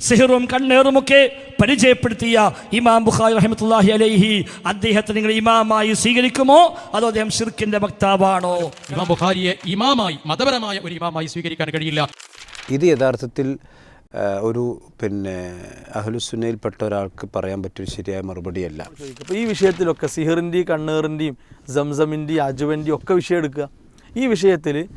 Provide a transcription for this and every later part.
സിഹറും കണ്ണേറുമൊക്കെ പരിചയപ്പെടുത്തിയ ഇമാം ബുഖാരി റഹ്മത്തുള്ളാഹി അലൈഹി. അദ്ദേഹത്തെ നിങ്ങൾ ഇമാമായി സ്വീകരിക്കുമോ? അതോ അദ്ദേഹം ഷിർക്കിന്റെ വക്താവാണോ? ഇമാം ബുഖാരിയെ ഇമാമായി മതപരമായ ഒരു ഇമാമായി സ്വീകരിക്കാൻ കഴിയില്ല. ഇത് യഥാർത്ഥത്തിൽ ഒരു പിന്നെ അഹ്ലുസുന്നയിൽപ്പെട്ട ഒരാൾക്ക് പറയാൻ പറ്റിയൊരു ശരിയായ മറുപടിയല്ല. അപ്പോൾ ഈ വിഷയത്തിലൊക്കെ സിഹറിന്റെയും കണ്ണേറിന്റെയും സംസമിന്റെയും അജുവന്റെയും ഒക്കെ വിഷയം എടുക്കുക. ഈ വിഷയത്തിൽ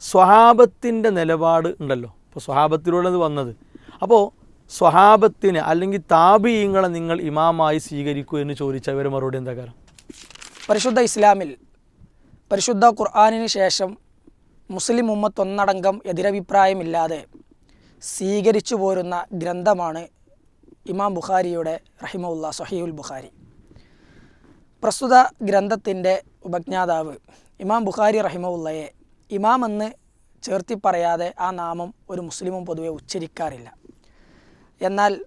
സ്വഹാബത്തിന്റെ നിലപാട് ഉണ്ടല്ലോ. ഇപ്പോൾ സ്വഹാബത്തിലൂടെ അത് വന്നത്. അപ്പോൾ സ്വഹാബത്തിന് അല്ലെങ്കിൽ താപീയങ്ങളെ നിങ്ങൾ ഇമാമായി സ്വീകരിക്കൂ എന്ന് ചോദിച്ചവർ മറുപടി എന്താ കാരണം പരിശുദ്ധ ഇസ്ലാമിൽ പരിശുദ്ധ ഖുർആാനിന് ശേഷം മുസ്ലിം ഉമ്മത്ത് ഒന്നടങ്കം എതിരഭിപ്രായമില്ലാതെ സ്വീകരിച്ചു പോരുന്ന ഗ്രന്ഥമാണ് ഇമാം ബുഖാരിയുടെ റഹിമുല്ല സൊഹീഉൽ ബുഖാരി. പ്രസ്തുത ഗ്രന്ഥത്തിന്റെ ഉപജ്ഞാതാവ് ഇമാം ബുഖാരി റഹിമുള്ളയെ ഇമാം എന്ന് ചേർത്തി പറയാതെ ആ നാമം ഒരു മുസ്ലിമും പൊതുവെ ഉച്ചരിക്കാറില്ല. എന്നാൽ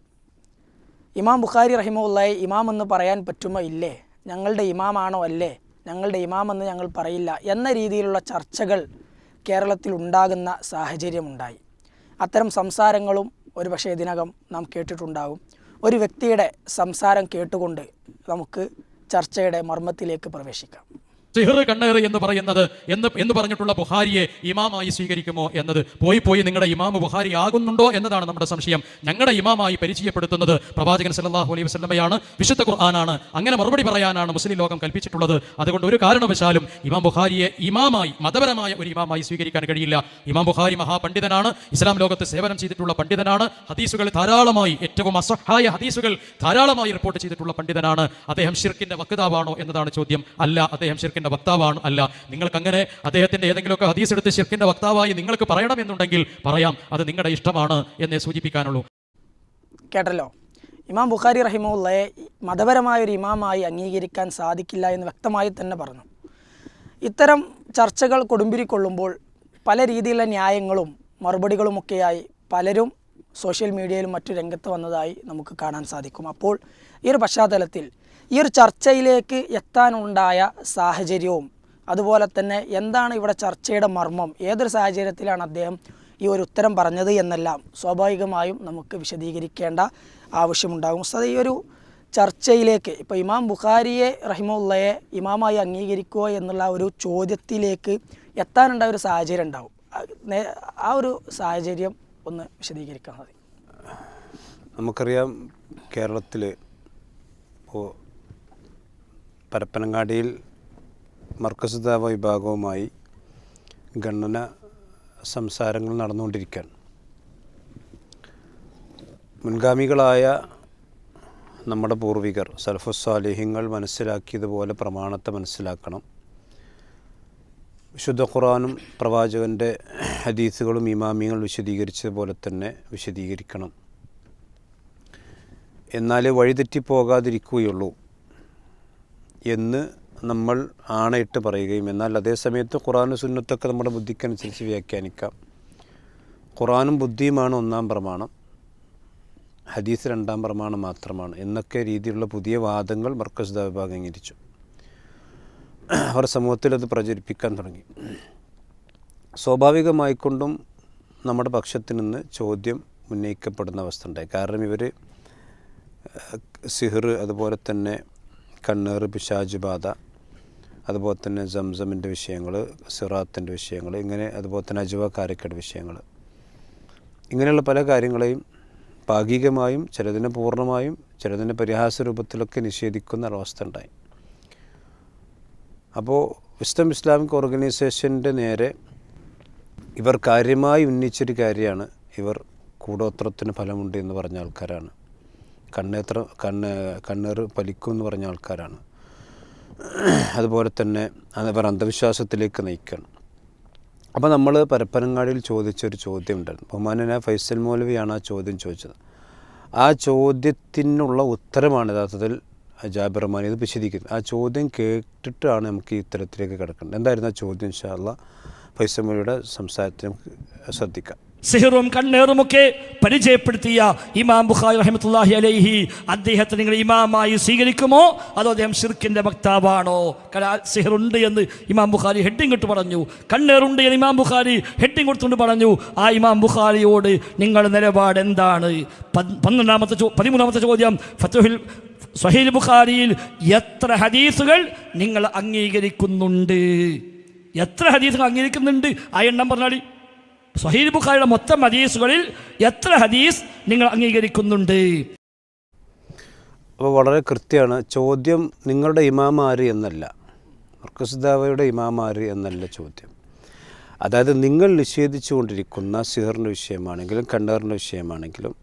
ഇമാം ബുഖാരി റഹിമുള്ളയെ ഇമാം എന്ന് പറയാൻ പറ്റുമോ? ഇല്ലേ. ഞങ്ങളുടെ ഇമാമാണോ? അല്ലേ. ഞങ്ങളുടെ ഇമാമെന്ന് ഞങ്ങൾ പറയില്ല എന്ന രീതിയിലുള്ള ചർച്ചകൾ കേരളത്തിൽ ഉണ്ടാകുന്ന സാഹചര്യമുണ്ടായി. അത്തരം സംസാരങ്ങളും ഒരുപക്ഷെ ഇതിനകം നാം കേട്ടിട്ടുണ്ടാകും ഒരു വ്യക്തിയുടെ സംസാരം കേട്ടുകൊണ്ട് നമുക്ക് ചർച്ചയുടെ മർമ്മത്തിലേക്ക് പ്രവേശിക്കാം. സിഹർ കണ്ണേറ് എന്ന് പറയുന്നത് എന്ന് എന്ന് പറഞ്ഞിട്ടുള്ള ബുഹാരിയെ ഇമാമായി സ്വീകരിക്കുമോ എന്നത്? പോയി പോയി നിങ്ങളുടെ ഇമാമ് ബുഹാരി ആകുന്നുണ്ടോ എന്നതാണ് നമ്മുടെ സംശയം. ഞങ്ങളുടെ ഇമാമായി പരിചയപ്പെടുത്തുന്നത് പ്രവാചകൻ സല്ലല്ലാഹു അലൈഹി വസ്ലമയാണ് വിശുദ്ധ ഖുർആനാണ്. അങ്ങനെ മറുപടി പറയാനാണ് മുസ്ലിം ലോകം കൽപ്പിച്ചിട്ടുള്ളത്. അതുകൊണ്ട് ഒരു കാരണവശാലും ഇമാം ബുഹാരിയെ ഇമാമായി മതപരമായ ഒരു ഇമാമായി സ്വീകരിക്കാൻ കഴിയില്ല. ഇമാം ബുഹാരി മഹാപണ്ഡിതനാണ് ഇസ്ലാം ലോകത്ത് സേവനം ചെയ്തിട്ടുള്ള പണ്ഡിതനാണ് ഹദീസുകൾ ധാരാളമായി ഏറ്റവും അസഹായ ഹദീസുകൾ ധാരാളമായി റിപ്പോർട്ട് ചെയ്തിട്ടുള്ള പണ്ഡിതനാണ്. അദ്ദേഹം ഷിർക്കിന്റെ വക്താവാണോ എന്നതാണ് ചോദ്യം. അല്ല അദ്ദേഹം ഷിർക്കിന്റെ വക്താവാണ്. അല്ല നിങ്ങൾക്ക് അങ്ങനെ അദ്ദേഹത്തിന്റെ ഏതെങ്കിലുമൊക്കെ ഹദീസ് എടുത്ത് ഷിർക്കിന്റെ വക്താവായി നിങ്ങൾക്ക് പറയണമെന്നുണ്ടെങ്കിൽ പറയാം അത് നിങ്ങളുടെ ഇഷ്ടമാണ് എന്നേ സൂചിപ്പിക്കാനുള്ളൂ. കേട്ടല്ലോ. ഇമാം ബുഖാരി റഹിമുള്ളയെ മതപരമായ ഒരു ഇമാമായി അംഗീകരിക്കാൻ സാധിക്കില്ല എന്ന് വ്യക്തമായി തന്നെ പറഞ്ഞു. ഇത്തരം ചർച്ചകൾ കൊടുമ്പിരിക്കൊള്ളുമ്പോൾ പല രീതിയിലുള്ള ന്യായങ്ങളും മറുപടികളുമൊക്കെയായി പലരും സോഷ്യൽ മീഡിയയിലും മറ്റു രംഗത്ത് വന്നതായി നമുക്ക് കാണാൻ സാധിക്കും. അപ്പോൾ ഈ ഒരു പശ്ചാത്തലത്തിൽ ഈ ഒരു ചർച്ചയിലേക്ക് എത്താനുണ്ടായ സാഹചര്യവും അതുപോലെ തന്നെ എന്താണ് ഇവിടെ ചർച്ചയുടെ മർമ്മം ഏതൊരു സാഹചര്യത്തിലാണ് അദ്ദേഹം ഈ ഒരു ഉത്തരം പറഞ്ഞത് എന്നെല്ലാം സ്വാഭാവികമായും നമുക്ക് വിശദീകരിക്കേണ്ട ആവശ്യമുണ്ടാകും. ഉസ്താദ് ഈ ഒരു ചർച്ചയിലേക്ക് ഇപ്പോൾ ഇമാം ബുഖാരിയെ റഹിമുള്ളയെ ഇമാമായി അംഗീകരിക്കുക എന്നുള്ള ഒരു ചോദ്യത്തിലേക്ക് എത്താനുണ്ടായ ഒരു സാഹചര്യം ഉണ്ടാവും. ആ- ആ ഒരു സാഹചര്യം ഒന്ന് വിശദീകരിക്കാൻ മതി. നമുക്കറിയാം കേരളത്തിൽ ഇപ്പോൾ പരപ്പനങ്ങാടിയിൽ മർക്കസുദാവ വിഭാഗവുമായി ഗണന സംസാരങ്ങൾ നടന്നുകൊണ്ടിരിക്കുകയാണ് മുൻഗാമികളായ നമ്മുടെ പൂർവികർ സൽഫുസ്വാലിഹ്യങ്ങൾ മനസ്സിലാക്കിയതുപോലെ പ്രമാണത്തെ മനസ്സിലാക്കണം. വിശുദ്ധ ഖുറാനും പ്രവാചകന്റെ ഹദീസുകളും ഇമാമിയങ്ങൾ വിശദീകരിച്ചതുപോലെ തന്നെ വിശദീകരിക്കണം. എന്നാലേ വഴിതെറ്റിപ്പോകാതിരിക്കുകയുള്ളൂ. എന്ന് നമ്മൾ ആണയിട്ട് പറയുകയും എന്നാൽ അതേ സമയത്ത് ഖുറാനും സുന്നത്തൊക്കെ നമ്മുടെ ബുദ്ധിക്കനുസരിച്ച് വ്യാഖ്യാനിക്കാം. ഖുറാനും ബുദ്ധിയുമാണ് ഒന്നാം പ്രമാണം. ഹദീസ് രണ്ടാം പ്രമാണം മാത്രമാണ് എന്നൊക്കെ രീതിയിലുള്ള പുതിയ വാദങ്ങൾ മർക്കസ് വിഭാഗം അംഗീകരിച്ചു. അവർ സമൂഹത്തിൽ അത് പ്രചരിപ്പിക്കാൻ തുടങ്ങി. സ്വാഭാവികമായിക്കൊണ്ടും നമ്മുടെ പക്ഷത്തിൽ നിന്ന് ചോദ്യം ഉന്നയിക്കപ്പെടുന്ന അവസ്ഥ ഉണ്ടായി. കാരണം ഇവർ സിഹർ അതുപോലെ തന്നെ കണ്ണേർ പിശാജ് ബാധ അതുപോലെ തന്നെ സംസമിന്റെ വിഷയങ്ങൾ സിറാത്തിന്റെ വിഷയങ്ങൾ ഇങ്ങനെ അതുപോലെ തന്നെ അജുവ കാരക്കട് വിഷയങ്ങൾ. ഇങ്ങനെയുള്ള പല കാര്യങ്ങളെയും ഭാഗികമായും ചിലതിനെ പൂർണമായും ചിലതിനെ പരിഹാസ രൂപത്തിലൊക്കെ നിഷേധിക്കുന്ന ഒരവസ്ഥ ഉണ്ടായി. അപ്പോൾ വിസ്തം ഇസ്ലാമിക് ഓർഗനൈസേഷന്റെ നേരെ ഇവർ കാര്യമായി ഉന്നയിച്ചൊരു കാര്യമാണ് ഇവർ കൂടോത്രത്തിന് ഫലമുണ്ട് എന്ന് പറഞ്ഞ ആൾക്കാരാണ്. കണ്ണേത്ര കണ്ണ് കണ്ണേറ് പലിക്കും എന്ന് പറഞ്ഞ ആൾക്കാരാണ്. അതുപോലെ തന്നെ അവർ അന്ധവിശ്വാസത്തിലേക്ക് നയിക്കണം. അപ്പോൾ നമ്മൾ പരപ്പനങ്ങാടിയിൽ ചോദിച്ചൊരു ചോദ്യം ഉണ്ടായിരുന്നു. ബഹുമാനനായ ഫൈസൽ മൗലവിയാണ് ആ ചോദ്യം ചോദിച്ചത്. ആ ചോദ്യത്തിനുള്ള ഉത്തരമാണ് യഥാർത്ഥത്തിൽ ജാബിർ റഹ്മാൻ ഇത് വിശദീകരിക്കുന്നത്. ആ ചോദ്യം കേട്ടിട്ടാണ് നമുക്ക് ഈ ഇത്തരത്തിലേക്ക് കിടക്കേണ്ടത്. എന്തായിരുന്നു ആ ചോദ്യം? ഇൻഷാല്ല ഫൈസൽ മൗലവിയുടെ സംസാരത്തിന് ശ്രദ്ധിക്കാം. സിഹറും കണ്ണേറുമൊക്കെ പരിചയപ്പെടുത്തിയ ഇമാം ബുഖാരി റഹ്മത്തുള്ളാഹി അലൈഹി. അദ്ദേഹത്തെ നിങ്ങൾ ഇമാമായി സ്വീകരിക്കുമോ? അതോ അദ്ദേഹം ഷിർക്കിന്റെ വക്താവാണോ? സിഹറുണ്ട് എന്ന് ഇമാം ബുഖാരി ഹെഡിങ് ഇട്ട് പറഞ്ഞു. കണ്ണേറുണ്ട് എന്ന് ഇമാം ബുഖാരി ഹെഡിങ് കൊടുത്തുകൊണ്ട് പറഞ്ഞു. ആ ഇമാം ബുഖാരിയോട് നിങ്ങളുടെ നിലപാട് എന്താണ്? പന്ത്രണ്ടാമത്തെ ചോ പതിമൂന്നാമത്തെ ചോദ്യം. ഫത്തുഹിൽ സഹീൽ ബുഖാരിയിൽ എത്ര ഹദീസുകൾ നിങ്ങൾ അംഗീകരിക്കുന്നുണ്ട്? എത്ര ഹദീസുകൾ അംഗീകരിക്കുന്നുണ്ട്? ആ എണ്ണം പറഞ്ഞാടി. സ്വഹീൽ ബുഖാരിയുടെ മൊത്തം ഹദീസുകളിൽ എത്ര ഹദീസ് നിങ്ങൾ അംഗീകരിക്കുന്നുണ്ട്? അപ്പോൾ വളരെ കൃത്യമാണ്. ചോദ്യം നിങ്ങളുടെ ഇമാം ആര് എന്നല്ല. മർക്കസുദാവയുടെ ഇമാം ആര് എന്നല്ല ചോദ്യം. അതായത് നിങ്ങൾ നിഷേധിച്ചുകൊണ്ടിരിക്കുന്ന സിഹറിന്റെ വിഷയമാണെങ്കിലും കണ്ണറിന്റെ വിഷയമാണെങ്കിലും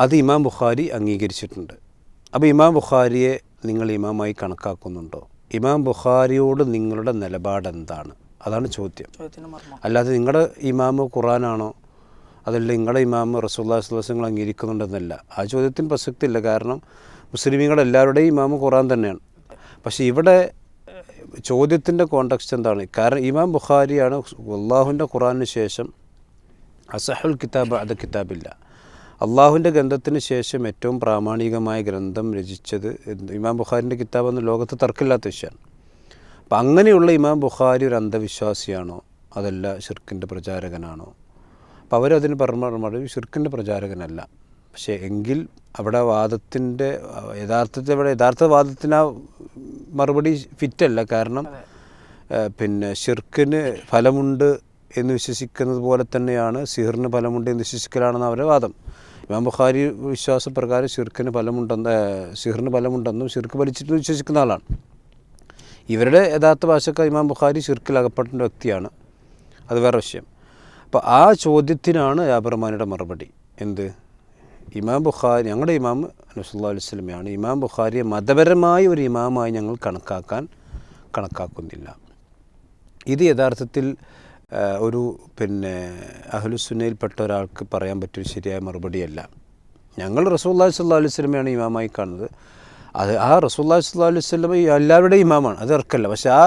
അത് ഇമാം ബുഖാരി അംഗീകരിച്ചിട്ടുണ്ട്. അപ്പോൾ ഇമാം ബുഖാരിയെ നിങ്ങൾ ഇമാമായി കണക്കാക്കുന്നുണ്ടോ? ഇമാം ബുഖാരിയോട് നിങ്ങളുടെ നിലപാട് എന്താണ് അതാണ് ചോദ്യം. അല്ലാതെ നിങ്ങളുടെ ഇമാമ് ഖുറാനാണോ അതല്ല നിങ്ങളുടെ ഇമാമ് റസൂല്ലാ സുല്ലാസങ്ങൾ അംഗീകരിക്കുന്നുണ്ടെന്നല്ല. ആ ചോദ്യത്തിന് പ്രസക്തിയില്ല. കാരണം മുസ്ലിമീങ്ങളെല്ലാവരുടെയും ഇമാമ് ഖുറാൻ തന്നെയാണ്. പക്ഷേ ഇവിടെ ചോദ്യത്തിന്റെ കോണ്ടക്സ്റ്റ് എന്താണ്? കാരണം ഇമാം ബുഖാരിയാണ് അള്ളാഹുവിന്റെ ഖുറാനിന് ശേഷം അസഹുൽ കിതാബ് അത് കിതാബില്ല. അള്ളാഹുവിന്റെ ഗ്രന്ഥത്തിന് ശേഷം ഏറ്റവും പ്രാമാണികമായ ഗ്രന്ഥം രചിച്ചത് ഇമാം ബുഖാരിന്റെ കിതാബ് എന്ന ലോകത്ത് തർക്കമില്ലാത്ത വിഷയമാണ്. അപ്പം അങ്ങനെയുള്ള ഇമാം ബുഖാരി ഒരു അന്ധവിശ്വാസിയാണോ? അതല്ല ഷിർക്കിന്റെ പ്രചാരകനാണോ? അപ്പോൾ അവരതിന് പറഞ്ഞു ഷിർക്കിന്റെ പ്രചാരകനല്ല. പക്ഷേ എങ്കിൽ അവിടെ വാദത്തിന്റെ യഥാർത്ഥത്തിൽ അവിടെ യഥാർത്ഥ വാദത്തിന് ആ മറുപടി ഫിറ്റല്ല. കാരണം പിന്നെ ഷിർക്കിന് ഫലമുണ്ട് എന്ന് വിശ്വസിക്കുന്നത് പോലെ തന്നെയാണ് സിഹറിന് ഫലമുണ്ട് എന്ന് വിശ്വസിക്കലാണെന്ന് അവരുടെ വാദം. ഇമാം ബുഖാരി വിശ്വാസപ്രകാരം ഷിർക്കിന് ഫലമുണ്ടെന്ന് സിഹിറിന് സിഹറിന് ഫലമുണ്ടെന്നും ഷിർക്ക് ഫലിച്ചിട്ട് വിശ്വസിക്കുന്ന ആളാണ്. ഇവരുടെ യഥാർത്ഥ ഭാഷക്കാർ ഇമാം ബുഖാരി ഷിർക്കിൽ അകപ്പെട്ട വ്യക്തിയാണ്. അത് വേറെ വിഷയം. അപ്പോൾ ആ ചോദ്യത്തിനാണ് യാബർമാനിയുടെ മറുപടി. എന്ത്? ഇമാം ബുഖാരി ഞങ്ങളുടെ ഇമാം നസുല്ലാ അലൈഹി സ്വലമയാണ് ഇമാം ബുഖാരിയെ മതപരമായ ഒരു ഇമാമായി ഞങ്ങൾ കണക്കാക്കാൻ കണക്കാക്കുന്നില്ല. ഇത് യഥാർത്ഥത്തിൽ ഒരു പിന്നെ അഹ്ലുസുന്നയിൽപ്പെട്ട ഒരാൾക്ക് പറയാൻ പറ്റിയ ശരിയായ മറുപടിയല്ല. ഞങ്ങൾ റസൂല്ലാ സ്വല്ലാ അലൈഹി സ്വലമയാണ് ഇമാമായി കാണുന്നത്. അത് ആ റസൂല്ലാ സ്വല്ലാ അലൈഹി സ്വലമ ഈ എല്ലാവരുടെയും ഇമാമാണ്. അത് ഇറക്കല്ല. പക്ഷേ ആ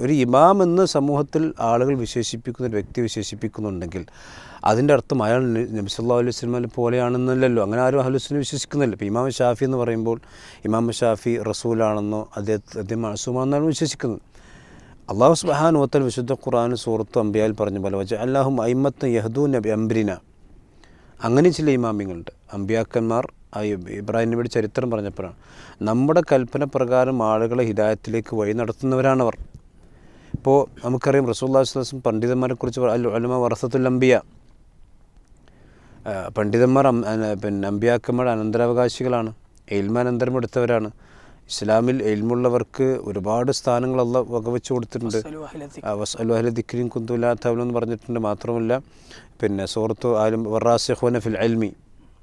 ഒരു ഇമാം എന്ന് സമൂഹത്തിൽ ആളുകൾ വിശേഷിപ്പിക്കുന്ന ഒരു വ്യക്തി വിശേഷിപ്പിക്കുന്നുണ്ടെങ്കിൽ അതിന്റെ അർത്ഥം അയാൾ നബിസുല്ലാ നബി സല്ലാ അലൈഹി സ്വലമിനെ പോലെയാണെന്നല്ലല്ലോ. അങ്ങനെ ആരും അഹലുസ്ലിനെ വിശ്വസിക്കുന്നില്ല. ഇപ്പോൾ ഇമാം ഷാഫി എന്ന് പറയുമ്പോൾ ഇമാം ഷാഫി റസൂലാണെന്നോ അദ്ദേഹത്തെ അദ്ദേഹം മാസൂമാണെന്നാണ് വിശ്വസിക്കുന്നത്. അള്ളാഹു സുബാൻ ഓത്തൽ വിശുദ്ധ ഖുറാൻ സൂറത്ത് അമ്പിയാൽ പറഞ്ഞ പോലെ വച്ചാൽ അല്ലാഹും അയിമത്ത് യഹദൂ നബി അംബ്രിന. അങ്ങനെ ചില ഇമാമിങ്ങളുണ്ട് അമ്പിയാക്കന്മാർ ഇബ്രാഹിം നബിയുടെ ചരിത്രം പറഞ്ഞപ്പോഴാണ്. നമ്മുടെ കൽപ്പന പ്രകാരം ആളുകളെ ഹിദായത്തിലേക്ക് വഴി നടത്തുന്നവരാണവർ. ഇപ്പോൾ നമുക്കറിയാം റസൂല്ലാസ്ലാസും വസ്ലം പണ്ഡിതന്മാരെ കുറിച്ച് അൽ അലുമ വറസത്തുൽ അമ്പിയ പണ്ഡിതന്മാർ പിന്നെ അമ്പിയാക്കന്മാർ അനന്തരാവകാശികളാണ്. എയിൽമാനന്തരം എടുത്തവരാണ്. ഇസ്ലാമിൽ എൽമുള്ളവർക്ക് ഒരുപാട് സ്ഥാനങ്ങൾ അല്ല വകവെച്ച് കൊടുത്തിട്ടുണ്ട്. വസ്അലു ദിക്രിൻ കുന്തുലാത്തവലം എന്ന് പറഞ്ഞിട്ടുണ്ട് മാത്രമല്ല. പിന്നെ സൂറത്തു ആലും വറാസിഹോന ഫിൽ അൽമി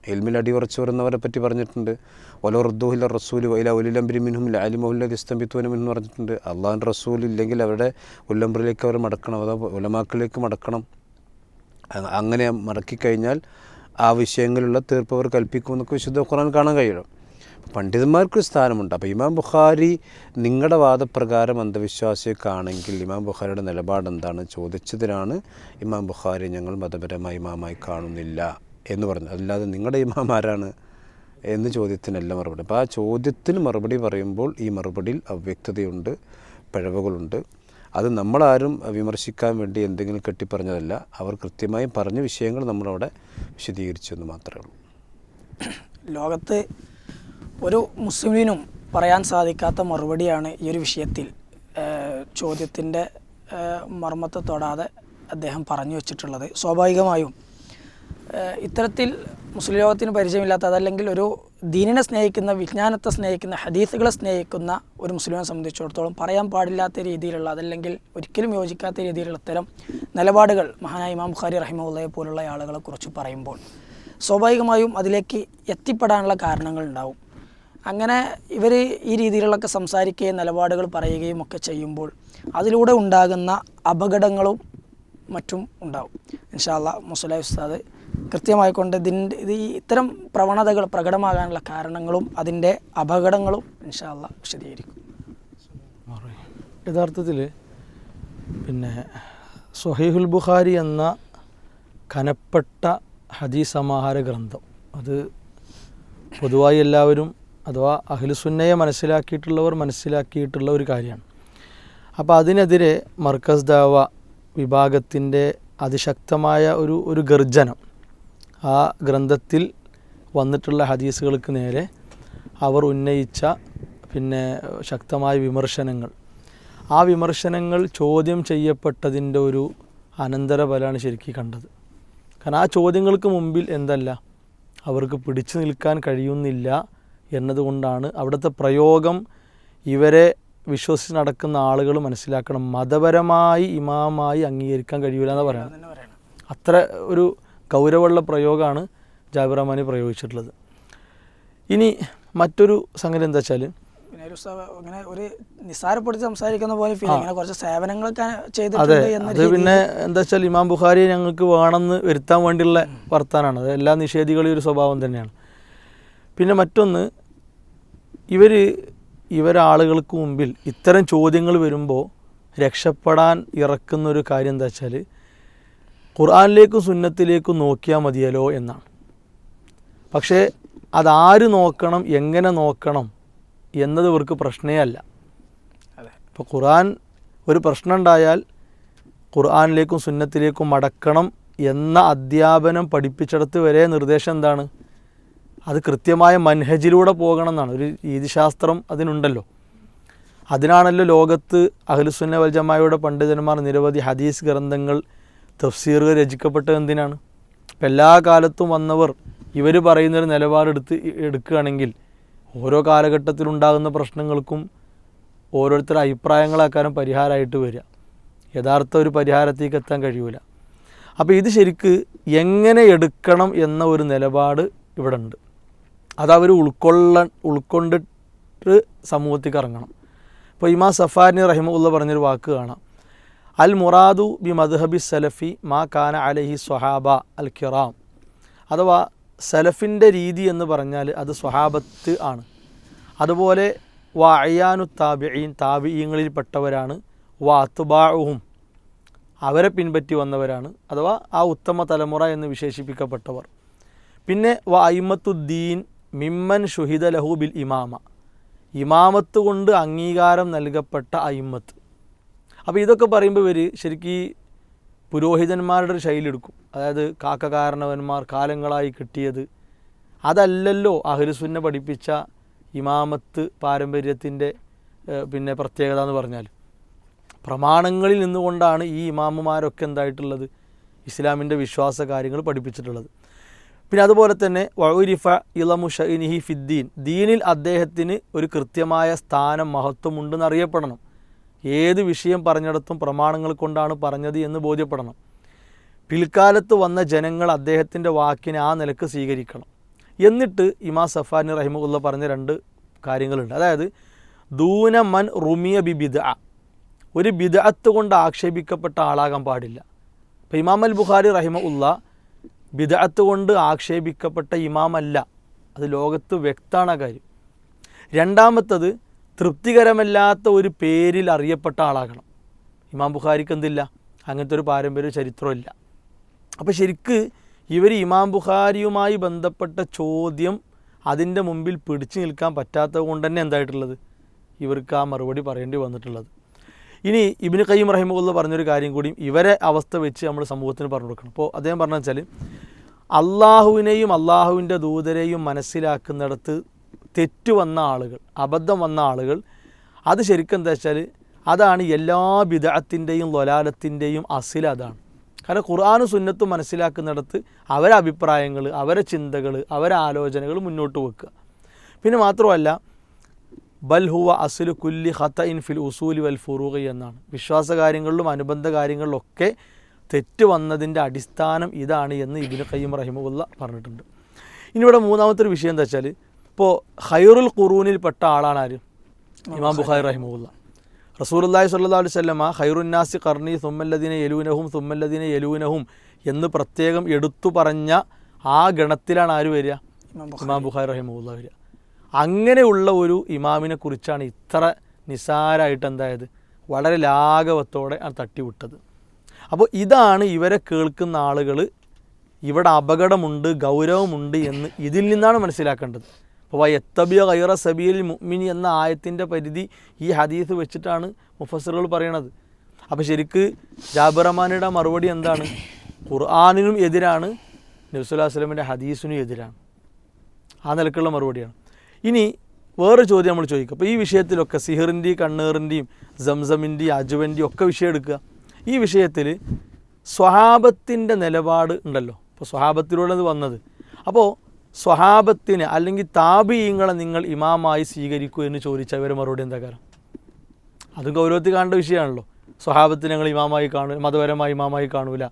എൽമിൽ അടിയുറച്ചു വരുന്നവരെ പറ്റി പറഞ്ഞിട്ടുണ്ട്. ഒല റുദ്ദുഹില്ല റസൂൽ വൈല ഒലിലംബരി മിൻഹും ലാലിമുല്ല സ്തംഭിത്തുവന മിന്നു പറഞ്ഞിട്ടുണ്ട്. അള്ളാഹിന്റെ റസൂൽ ഇല്ലെങ്കിൽ അവരുടെ ഉല്ലംബറിലേക്ക് അവർ മടക്കണം അതോ ഉലമാക്കളിലേക്ക് മടക്കണം. അങ്ങനെ മടക്കിക്കഴിഞ്ഞാൽ ആ വിഷയങ്ങളിലുള്ള തീർപ്പ് അവർ കൽപ്പിക്കുമെന്നൊക്കെ വിശുദ്ധ ഖുർആൻ കാണാൻ കഴിയണം. പണ്ഡിതന്മാർക്കൊരു സ്ഥാനമുണ്ട്. അപ്പോൾ ഇമാം ബുഖാരി നിങ്ങളുടെ വാദപ്രകാരം അന്ധവിശ്വാസിയൊക്കെയാണെങ്കിൽ ഇമാം ബുഖാരിയുടെ നിലപാട് എന്താണ് ചോദിച്ചതിനാണ് ഇമാം ബുഖാരി ഞങ്ങൾ മതപരമായി ഇമാമായി കാണുന്നില്ല. എന്ന് പറഞ്ഞു. അല്ലാതെ നിങ്ങളുടെ ഇമാം ആരാണ് എന്ന് ചോദ്യത്തിനല്ല മറുപടി. അപ്പോൾ ആ ചോദ്യത്തിന് മറുപടി പറയുമ്പോൾ ഈ മറുപടിയിൽ അവ്യക്തതയുണ്ട് പിഴവുകളുണ്ട്. അത് നമ്മളാരും വിമർശിക്കാൻ വേണ്ടി എന്തെങ്കിലും കെട്ടിപ്പറഞ്ഞതല്ല. അവർ കൃത്യമായി പറഞ്ഞ വിഷയങ്ങൾ നമ്മളവിടെ വിശദീകരിച്ചു എന്ന് മാത്രമേ ഉള്ളൂ. ലോകത്ത് ഒരു മുസ്ലിമിനും പറയാൻ സാധിക്കാത്ത മറുപടിയാണ് ഈ ഒരു വിഷയത്തിൽ ചോദ്യത്തിന്റെ മർമ്മത്തെ തൊടാതെ അദ്ദേഹം പറഞ്ഞു വച്ചിട്ടുള്ളത്. സ്വാഭാവികമായും ഇത്തരത്തിൽ മുസ്ലിം ലോകത്തിന് പരിചയമില്ലാത്ത അതല്ലെങ്കിൽ ഒരു ദീനിനെ സ്നേഹിക്കുന്ന വിജ്ഞാനത്തെ സ്നേഹിക്കുന്ന ഹദീസുകളെ സ്നേഹിക്കുന്ന ഒരു മുസ്ലിമിനെ സംബന്ധിച്ചിടത്തോളം പറയാൻ പാടില്ലാത്ത രീതിയിലുള്ള അതല്ലെങ്കിൽ ഒരിക്കലും യോജിക്കാത്ത രീതിയിലുള്ള ഇത്തരം നിലപാടുകൾ മഹാനായ ഇമാം ബുഖാരി റഹിമുള്ളയെ പോലുള്ള ആളുകളെ കുറിച്ച് പറയുമ്പോൾ സ്വാഭാവികമായും അതിലേക്ക് എത്തിപ്പെടാനുള്ള കാരണങ്ങൾ ഉണ്ടാവും. അങ്ങനെ ഇവർ ഈ രീതിയിലുള്ളൊക്കെ സംസാരിക്കുകയും നിലപാടുകൾ പറയുകയും ഒക്കെ ചെയ്യുമ്പോൾ അതിലൂടെ ഉണ്ടാകുന്ന അപകടങ്ങളും മറ്റും ഉണ്ടാവും. ഇൻഷാല്ല മുസ്ലൈ ഉസ്താദ് കൃത്യമായിക്കൊണ്ട് ഇതിന്റെ ഇത് ഈ ഇത്തരം പ്രവണതകൾ പ്രകടമാകാനുള്ള കാരണങ്ങളും അതിന്റെ അപകടങ്ങളും ഇൻഷാല്ല വിശദീകരിക്കും. യഥാർത്ഥത്തിൽ പിന്നെ സൊഹീഹുൽ ബുഖാരി എന്ന കനപ്പെട്ട ഹദീസ് സമാഹാര ഗ്രന്ഥം. അത് പൊതുവായി എല്ലാവരും അഥവാ അഖിലുസുന്നയെ മനസ്സിലാക്കിയിട്ടുള്ളവർ മനസ്സിലാക്കിയിട്ടുള്ള ഒരു കാര്യമാണ്. അപ്പോൾ അതിനെതിരെ മർക്കസ് ദാവ വിഭാഗത്തിന്റെ അതിശക്തമായ ഒരു ഒരു ഗർജനം ആ ഗ്രന്ഥത്തിൽ വന്നിട്ടുള്ള ഹദീസുകൾക്ക് നേരെ അവർ ഉന്നയിച്ച പിന്നെ ശക്തമായ വിമർശനങ്ങൾ. ആ വിമർശനങ്ങൾ ചോദ്യം ചെയ്യപ്പെട്ടതിന്റെ ഒരു അനന്തരഫലമാണ് ശരിക്കും കണ്ടത്. കാരണം ആ ചോദ്യങ്ങൾക്ക് മുമ്പിൽ എന്തല്ല? അവർക്ക് പിടിച്ചു നിൽക്കാൻ കഴിയുന്നില്ല എന്നതുകൊണ്ടാണ് അവിടുത്തെ പ്രയോഗം ഇവരെ വിശ്വസിച്ച് നടക്കുന്ന ആളുകൾ മനസ്സിലാക്കണം. മതപരമായി ഇമാമായി അംഗീകരിക്കാൻ കഴിയില്ല എന്ന് പറയുന്നത് പറയണം. അത്ര ഒരു ഗൗരവമുള്ള പ്രയോഗമാണ് ജാബിർ റഹ്മാനി പ്രയോഗിച്ചിട്ടുള്ളത്. ഇനി മറ്റൊരു സംഗതി എന്താ വെച്ചാൽ അങ്ങനെ ഒരു നിസ്സാരപ്പെടുത്തി സംസാരിക്കുന്ന പോലെ കുറച്ച് സേവനങ്ങളൊക്കെ ചെയ്തിട്ടുണ്ട് അത് പിന്നെ എന്താ വെച്ചാൽ ഇമാം ബുഖാരി ഞങ്ങൾക്ക് വേണമെന്ന് വരുത്താൻ വേണ്ടിയുള്ള വർത്താനാണ്. അത് എല്ലാ നിഷേധികളും ഒരു സ്വഭാവം തന്നെയാണ്. പിന്നെ മറ്റൊന്ന് ഇവർ ഇവരാളുകൾക്ക് മുമ്പിൽ ഇത്തരം ചോദ്യങ്ങൾ വരുമ്പോൾ രക്ഷപ്പെടാൻ ഇറക്കുന്ന ഒരു കാര്യം എന്താ വെച്ചാൽ ഖുർആാനിലേക്കും സുന്നത്തിലേക്കും നോക്കിയാൽ മതിയല്ലോ എന്നാണ്. പക്ഷേ അതാര് നോക്കണം എങ്ങനെ നോക്കണം എന്നത് ഇവർക്ക് പ്രശ്നമേ അല്ല. ഇപ്പോൾ ഖുർആൻ ഒരു പ്രശ്നം ഉണ്ടായാൽ ഖുർആാനിലേക്കും സുന്നത്തിലേക്കും മടക്കണം എന്ന അധ്യാപനം പഠിപ്പിച്ചിടത്ത് വരെ നിർദ്ദേശം എന്താണ്? അത് കൃത്യമായ മൻഹജിലൂടെ പോകണം എന്നാണ് ഒരു രീതിശാസ്ത്രം അതിനുണ്ടല്ലോ. അതിനാണല്ലോ ലോകത്ത് അഹ്ലുസുന്ന വൽ ജമായയുടെ പണ്ഡിതന്മാർ നിരവധി ഹദീസ് ഗ്രന്ഥങ്ങൾ തഫ്സീറുകൾ രചിക്കപ്പെട്ടത് എന്തിനാണ്? ഇപ്പം എല്ലാ കാലത്തും വന്നവർ ഇവർ പറയുന്നൊരു നിലപാടെടുത്ത് എടുക്കുകയാണെങ്കിൽ ഓരോ കാലഘട്ടത്തിലുണ്ടാകുന്ന പ്രശ്നങ്ങൾക്കും ഓരോരുത്തരുടെ അഭിപ്രായങ്ങളാക്കാനും പരിഹാരമായിട്ട് വരിക. യഥാർത്ഥ ഒരു പരിഹാരത്തേക്ക് എത്താൻ കഴിയൂല. അപ്പോൾ ഇത് ശരിക്ക് എങ്ങനെ എടുക്കണം എന്ന ഒരു നിലപാട് ഇവിടെ ഉണ്ട് അതവർ ഉൾക്കൊള്ള ഉൾക്കൊണ്ടിട്ട് സമൂഹത്തേക്ക് ഇറങ്ങണം. ഇപ്പോൾ ഇമാ സഫാനി റഹിമുള്ള പറഞ്ഞൊരു വാക്ക് കാണാം. അൽ മുറാദു ബി മദ്ഹബി സലഫി മാ കാന അലഹി സ്വഹാബ അൽ കിറാം. അഥവാ സലഫിന്റെ രീതി എന്ന് പറഞ്ഞാൽ അത് സ്വഹാബത്ത് ആണ്. അതുപോലെ വായാനു താബിഈൻ താബിയങ്ങളിൽപ്പെട്ടവരാണ് വാത്തുബാഹും അവരെ പിൻപറ്റി വന്നവരാണ്. അഥവാ ആ ഉത്തമ തലമുറ എന്ന് വിശേഷിപ്പിക്കപ്പെട്ടവർ. പിന്നെ വ അയിമത്തുദ്ദീൻ മിമ്മൻ ഷുഹിദ ലഹു ബിൽ ഇമാമ. ഇമാമത്ത് കൊണ്ട് അംഗീകാരം നൽകപ്പെട്ട അയിമത്ത്. അപ്പോൾ ഇതൊക്കെ പറയുമ്പോൾ ഇവർ ശരിക്കും ഈ പുരോഹിതന്മാരുടെ ഒരു ശൈലി എടുക്കും അതായത് കാക്കകാരണവന്മാർ കാലങ്ങളായി കിട്ടിയത്. അതല്ലല്ലോ അഹ്ലുസുന്ന പഠിപ്പിച്ച ഇമാമത്ത് പാരമ്പര്യത്തിന്റെ പിന്നെ പ്രത്യേകത എന്ന് പറഞ്ഞാൽ പ്രമാണങ്ങളിൽ നിന്നുകൊണ്ടാണ് ഈ ഇമാമുമാരൊക്കെ എന്തായിട്ടുള്ളത്? ഇസ്ലാമിന്റെ വിശ്വാസ കാര്യങ്ങൾ പഠിപ്പിച്ചിട്ടുള്ളത്. പിന്നെ അതുപോലെ തന്നെ വൗരിഫ ഇളമു ഷൈനിഹി ഫിദ്ദീൻ. ദീനിൽ അദ്ദേഹത്തിന് ഒരു കൃത്യമായ സ്ഥാനം മഹത്വമുണ്ടെന്ന് അറിയപ്പെടണം. ഏത് വിഷയം പറഞ്ഞിടത്തും പ്രമാണങ്ങൾ കൊണ്ടാണ് പറഞ്ഞത് എന്ന് ബോധ്യപ്പെടണം. പിൽക്കാലത്ത് വന്ന ജനങ്ങൾ അദ്ദേഹത്തിന്റെ വാക്കിനെ ആ നിലയ്ക്ക് സ്വീകരിക്കണം. എന്നിട്ട് ഇമാ സഫാനി റഹിമുല്ല പറഞ്ഞ രണ്ട് കാര്യങ്ങളുണ്ട്. അതായത് ദൂന മൻ റുമിയ ബി ബിദ ഒരു ബിദഅത്ത് കൊണ്ട് ആക്ഷേപിക്കപ്പെട്ട ആളാകാൻ പാടില്ല. ഇപ്പം ഇമാം അൽ ബുഖാരി റഹിമ ഉള്ള ബിദഅത്ത് കൊണ്ട് ആക്ഷേപിക്കപ്പെട്ട ഇമാമല്ല. അത് ലോകത്ത് വ്യക്തമാണ് കാര്യം. രണ്ടാമത്തത് തൃപ്തികരമല്ലാത്ത ഒരു പേരിൽ അറിയപ്പെട്ട ആളാകണം. ഇമാം ബുഖാരിക്ക് എന്തില്ല? അങ്ങനത്തെ ഒരു പാരമ്പര്യ ചരിത്രമില്ല അപ്പോൾ ശരിക്ക് ഇവർ ഇമാം ബുഖാരിയുമായി ബന്ധപ്പെട്ട ചോദ്യം അതിന്റെ മുമ്പിൽ പിടിച്ചു നിൽക്കാൻ പറ്റാത്തത് കൊണ്ട് തന്നെ എന്തായിട്ടുള്ളത്? ഇവർക്ക് ആ മറുപടി പറയേണ്ടി വന്നിട്ടുള്ളത്. ഇനി ഇബിന് കയ്യം റഹിമുള്ള പറഞ്ഞൊരു കാര്യം കൂടി ഇവരെ അവസ്ഥ വെച്ച് നമ്മൾ സമൂഹത്തിന് പറഞ്ഞു കൊടുക്കണം. അപ്പോൾ അദ്ദേഹം പറഞ്ഞു വെച്ചാൽ അള്ളാഹുവിനെയും അള്ളാഹുവിന്റെ ദൂതരെയും മനസ്സിലാക്കുന്നിടത്ത് തെറ്റ് വന്ന ആളുകൾ അബദ്ധം വന്ന ആളുകൾ അത് ശരിക്കും എന്താ വെച്ചാൽ അതാണ് എല്ലാ ബിദഅത്തിന്റെയും ലൊലാലത്തിന്റെയും അസിൽ അതാണ്. കാരണം ഖുർആാനും സുന്നത്തും മനസ്സിലാക്കുന്നിടത്ത് അവരെ അഭിപ്രായങ്ങൾ അവരെ ചിന്തകൾ അവരെ ആലോചനകൾ മുന്നോട്ട് വെക്കുക. പിന്നെ മാത്രമല്ല ബൽ ഹുവ അസുലു കുല്ലി ഹത്ത ഇൻ ഫിൽ ഉസൂലി വൽ ഫുറൂഖി എന്നാണ്. വിശ്വാസ കാര്യങ്ങളിലും അനുബന്ധ കാര്യങ്ങളിലൊക്കെ തെറ്റ് വന്നതിന്റെ അടിസ്ഥാനം ഇതാണ് എന്ന് ഇബിന് ഖയ്യം റഹിമുല്ല പറഞ്ഞിട്ടുണ്ട്. ഇനി ഇവിടെ മൂന്നാമത്തെ ഒരു വിഷയം എന്താ വെച്ചാൽ ഇപ്പോൾ ഖുറൂനിൽ പെട്ട ആളാണ് ആര്? ഇമാം ബുഖാരി റഹിമുല്ല റസൂലുല്ലാഹി സ്വല്ലല്ലാഹു അലൈഹി വസല്ലമ നാസി ഖർണി സുമ്മല്ലദീന യലൂനഹും സുമ്മല്ലദീന യലൂനഹും എന്ന് പ്രത്യേകം എടുത്തു പറഞ്ഞ ആ ഗണത്തിലാണ് ആര് വരിക? ഇമാം ബുഖാരി. റഹിമുല്ല വരിക. അങ്ങനെയുള്ള ഒരു ഇമാമിനെ കുറിച്ചാണ് ഇത്ര നിസാരമായിട്ട് എന്തായത് വളരെ ലാഘവത്തോടെ ആ തട്ടിവിട്ടത്. അപ്പോൾ ഇതാണ് ഇവരെ കേൾക്കുന്ന ആളുകൾ ഇവിടെ അപകടമുണ്ട് ഗൗരവമുണ്ട് എന്ന് ഇതിൽ നിന്നാണ് മനസ്സിലാക്കേണ്ടത്. അപ്പോൾ എത്തബിയ കൈറ സബീൽ മുഅ്മിനി എന്ന ആയത്തിന്റെ പരിധി ഈ ഹദീസ് വെച്ചിട്ടാണ് മുഫസറുകൾ പറയണത്. അപ്പോൾ ശരിക്ക് ജാബിർ റഹ്മാനിയുടെ മറുപടി എന്താണ്? ഖുർആാനിനും എതിരാണ് നബ്സുല്ലാ വസ്ലമിന്റെ ഹദീസിനും എതിരാണ്. ആ നിലക്കുള്ള മറുപടിയാണ്. ഇനി വേറെ ചോദ്യം നമ്മൾ ചോദിക്കുക അപ്പോൾ ഈ വിഷയത്തിലൊക്കെ സിഹറിന്റെയും കണ്ണേറിന്റെയും സംസമിന്റെയും അജുവന്റെയും ഒക്കെ വിഷയം എടുക്കുക. ഈ വിഷയത്തിൽ സ്വഹാബത്തിന്റെ നിലപാട് ഉണ്ടല്ലോ. അപ്പോൾ സ്വഹാബത്തിലൂടെ അത് വന്നത്. അപ്പോൾ സ്വഹാബത്തിനെ അല്ലെങ്കിൽ താപീയങ്ങളെ നിങ്ങൾ ഇമാമായി സ്വീകരിക്കൂ എന്ന് ചോദിച്ചവർ മറുപടി എന്താ കാരണം അത് ഗൗരവത്തിൽ കാണേണ്ട വിഷയമാണല്ലോ. സ്വഹാബത്തിനെ ഞങ്ങൾ ഇമാമായി കാണൂ മതപരമായി ഇമാമായി കാണൂല.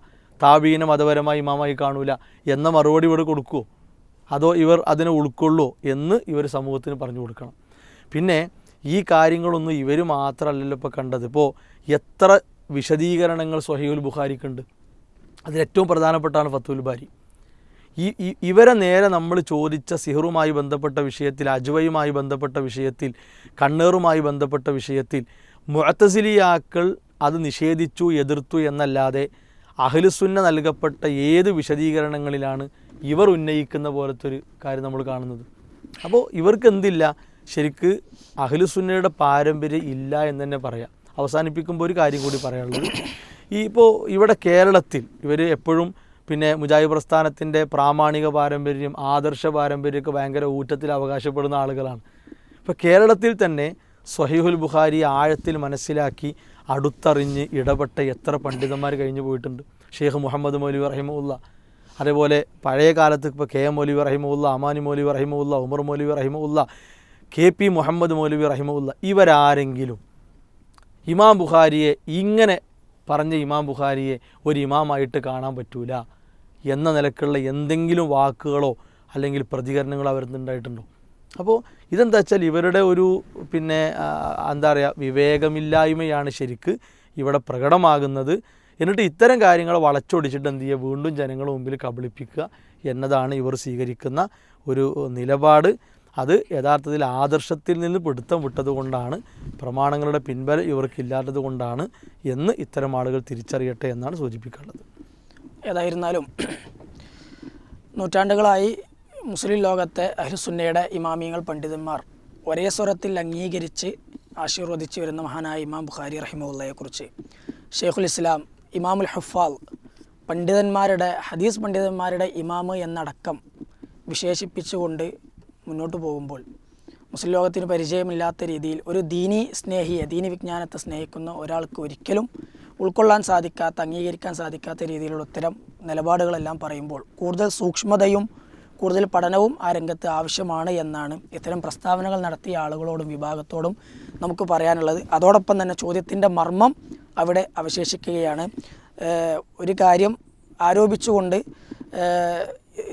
താബീനെ മതപരമായി ഇമാമായി കാണൂല എന്ന മറുപടി ഇവിടെ കൊടുക്കുമോ അതോ ഇവർ അതിനെ ഉൾക്കൊള്ളൂ എന്ന് ഇവർ സമൂഹത്തിന് പറഞ്ഞു കൊടുക്കണം. പിന്നെ ഈ കാര്യങ്ങളൊന്നും ഇവർ മാത്രമല്ലല്ലോ ഇപ്പോൾ കണ്ടത്. ഇപ്പോൾ എത്ര വിശദീകരണങ്ങൾ സ്വഹീഉൽ ബുഖാരിക്കുണ്ട്. അതിലേറ്റവും പ്രധാനപ്പെട്ടാണ് ഫത്തുൽ ബാരി. ഈ ഇവരെ നേരെ നമ്മൾ ചോദിച്ച സിഹറുമായി ബന്ധപ്പെട്ട വിഷയത്തിൽ അജുവയുമായി ബന്ധപ്പെട്ട വിഷയത്തിൽ കണ്ണേറുമായി ബന്ധപ്പെട്ട വിഷയത്തിൽ മുഅത്തസിലിയാക്കൾ അത് നിഷേധിച്ചു എതിർത്തു എന്നല്ലാതെ അഹ്ലുസുന്ന നൽകപ്പെട്ട ഏത് വിശദീകരണങ്ങളിലാണ് ഇവർ ഉന്നയിക്കുന്ന പോലത്തെ ഒരു കാര്യം നമ്മൾ കാണുന്നത്? അപ്പോൾ ഇവർക്ക് എന്തില്ല? ശരിക്ക് അഖിലുസുന്നയുടെ പാരമ്പര്യം ഇല്ല എന്ന് തന്നെ പറയാം. അവസാനിപ്പിക്കുമ്പോൾ ഒരു കാര്യം കൂടി പറയാനുള്ളത്. ഈ ഇപ്പോൾ ഇവിടെ കേരളത്തിൽ ഇവർ എപ്പോഴും പിന്നെ മുജാഹിദ് പ്രസ്ഥാനത്തിന്റെ പ്രാമാണിക പാരമ്പര്യം ആദർശ പാരമ്പര്യമൊക്കെ ഭയങ്കര ഊറ്റത്തിൽ അവകാശപ്പെടുന്ന ആളുകളാണ്. ഇപ്പോൾ കേരളത്തിൽ തന്നെ സ്വഹീഹുൽ ബുഖാരി ആഴത്തിൽ മനസ്സിലാക്കി അടുത്തറിഞ്ഞ് ഇടപെട്ട എത്ര പണ്ഡിതന്മാർ കഴിഞ്ഞു പോയിട്ടുണ്ട്. ഷെയ്ഖ് മുഹമ്മദ് മൗലി റഹിമുല്ല അതേപോലെ പഴയ കാലത്ത് ഇപ്പോൾ K M Maulavi Rahimulla Amani Maulavi Rahimulla Umar Maulavi Rahimulla K P Muhammad Maulavi Rahimulla ഇവരാരെങ്കിലും ഇമാം ബുഖാരിയെ ഇങ്ങനെ പറഞ്ഞ ഇമാം ബുഖാരിയെ ഒരു ഇമാമായിട്ട് കാണാൻ പറ്റൂല എന്ന നിലക്കുള്ള എന്തെങ്കിലും വാക്കുകളോ അല്ലെങ്കിൽ പ്രതികരണങ്ങളോ അവരുന്നുണ്ടായിട്ടുണ്ടോ അപ്പോൾ ഇതെന്താ വെച്ചാൽ ഇവരുടെ ഒരു പിന്നെ എന്താ പറയുക വിവേകമില്ലായ്മയാണ് ശരിക്ക് ഇവിടെ പ്രകടമാകുന്നത്. എന്നിട്ട് ഇത്തരം കാര്യങ്ങൾ വളച്ചൊടിച്ചിട്ട് എന്ത് ചെയ്യുക? വീണ്ടും ജനങ്ങളുടെ മുമ്പിൽ കബളിപ്പിക്കുക എന്നതാണ് ഇവർ സ്വീകരിക്കുന്ന ഒരു നിലപാട്. അത് യഥാർത്ഥത്തിൽ ആദർശത്തിൽ നിന്ന് പിടുത്തം വിട്ടത് കൊണ്ടാണ് പ്രമാണങ്ങളുടെ പിൻബലം ഇവർക്കില്ലാത്തത് കൊണ്ടാണ് എന്ന് ഇത്തരം ആളുകൾ തിരിച്ചറിയട്ടെ എന്നാണ് സൂചിപ്പിക്കേണ്ടത് ഏതായിരുന്നാലും നൂറ്റാണ്ടുകളായി മുസ്ലിം ലോകത്തെ അഹ്ലുസുന്നയുടെ ഇമാമിയങ്ങൾ പണ്ഡിതന്മാർ ഒരേ സ്വരത്തിൽ അംഗീകരിച്ച് ആശീർവദിച്ച് വരുന്ന മഹാനായ ഇമാം ബുഖാരി റഹിമുള്ളയെക്കുറിച്ച് ഷെയ്ഖുൽ ഇസ്ലാം ഇമാമുൽ ഹുഫാൽ പണ്ഡിതന്മാരുടെ ഹദീസ് പണ്ഡിതന്മാരുടെ ഇമാമ് എന്നടക്കം വിശേഷിപ്പിച്ചുകൊണ്ട് മുന്നോട്ട് പോകുമ്പോൾ മുസ്ലിം ലോകത്തിന് പരിചയമില്ലാത്ത രീതിയിൽ ഒരു ദീനി സ്നേഹിയെ ദീനി വിജ്ഞാനത്തെ സ്നേഹിക്കുന്ന ഒരാൾക്ക് ഒരിക്കലും ഉൾക്കൊള്ളാൻ സാധിക്കാത്ത അംഗീകരിക്കാൻ സാധിക്കാത്ത രീതിയിലുള്ള ഉത്തരം നിലപാടുകളെല്ലാം പറയുമ്പോൾ കൂടുതൽ സൂക്ഷ്മതയും കൂടുതൽ പഠനവും ആ രംഗത്ത് ആവശ്യമാണ് എന്നാണ് ഇത്തരം പ്രസ്താവനകൾ നടത്തിയ ആളുകളോടും വിഭാഗത്തോടും നമുക്ക് പറയാനുള്ളത്. അതോടൊപ്പം തന്നെ ചോദ്യത്തിന്റെ മർമ്മം അവിടെ അവശേഷിക്കുകയാണ്. ഒരു കാര്യം ആരോപിച്ചുകൊണ്ട്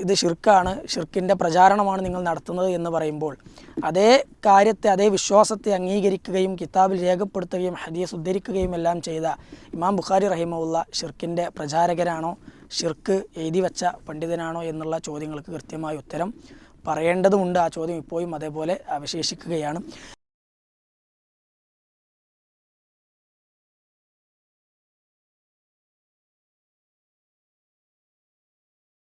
ഇത് ഷിർക്കാണ് ഷിർക്കിന്റെ പ്രചാരണമാണ് നിങ്ങൾ നടത്തുന്നത് എന്ന് പറയുമ്പോൾ അതേ കാര്യത്തെ അതേ വിശ്വാസത്തെ അംഗീകരിക്കുകയും കിതാബിൽ രേഖപ്പെടുത്തുകയും ഹദീസ് ഉദ്ധരിക്കുകയും എല്ലാം ചെയ്ത ഇമാം ബുഖാരി റഹിമുള്ള ഷിർക്കിന്റെ പ്രചാരകരാണോ ഷിർക്ക് എഴുതി വെച്ച പണ്ഡിതനാണോ എന്നുള്ള ചോദ്യങ്ങൾക്ക് കൃത്യമായ ഉത്തരം പറയേണ്ടതുണ്ട് ആ ചോദ്യം ഇപ്പോഴും അതേപോലെ അവശേഷിക്കുകയാണ്.